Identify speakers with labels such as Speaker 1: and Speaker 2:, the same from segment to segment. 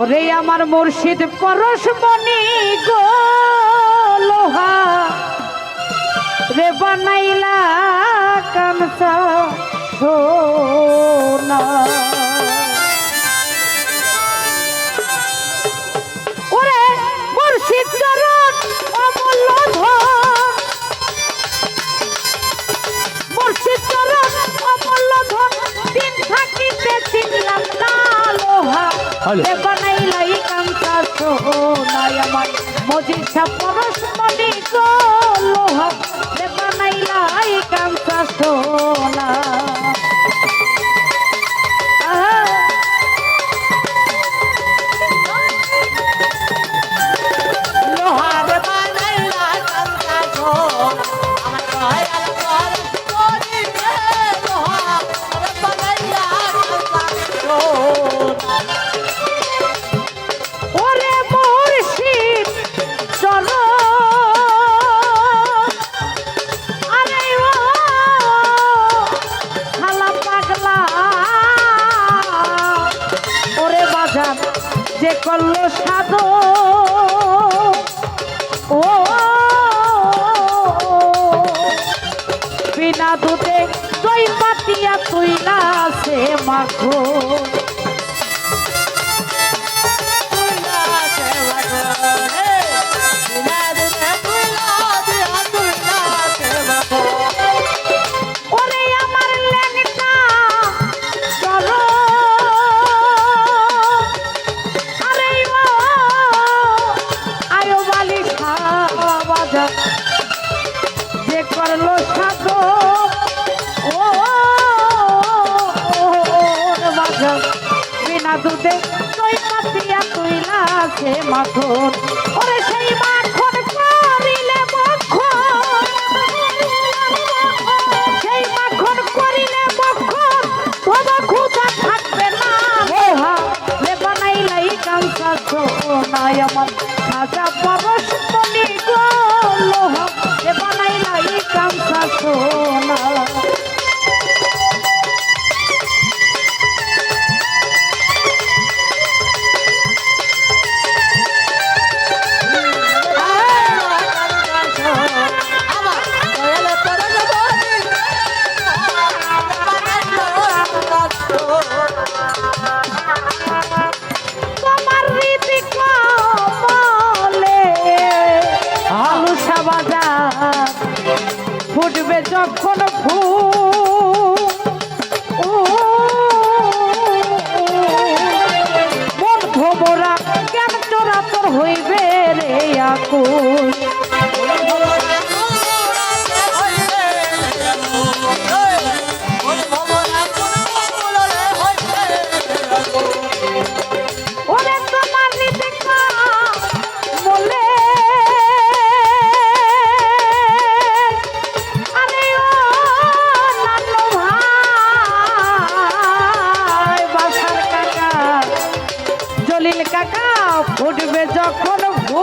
Speaker 1: রে আমার মুর্শিদ পরশমণি গো লোহা। রে বানাইলা কামসা সোনা। ওরে মুর্শিদ চরণ অমূল্য ধন। মুর্শিদ চরণ অমূল্য ধন দিন থাকিতে চিনলাম না লোহা। রে কামসা সোনাই আমার মজিষা পরশমণি গো লোহা রে বানাইলাই কামসা যে করল সাধো ও বিনা দুধে দই পাতিয়া তুই না সে মাখো। করল সাধো ও বাজা বিনা দুধে তুই পাতিয়া তুইলা সে মাখন ওরে সেই মাখন করিলে মখন সেই মাখন করিলে মখন তবে ক্ষুধা থাকবে না লোহা লে বানাইলাই কাঁচা সোনাই আমার খাজা পরশ ফুটবে যখন ভূ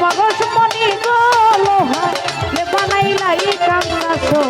Speaker 1: মগজ মনি গো লোহা বানাইলাই কামনা সো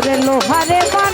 Speaker 1: ওরে
Speaker 2: লোহারে
Speaker 1: বা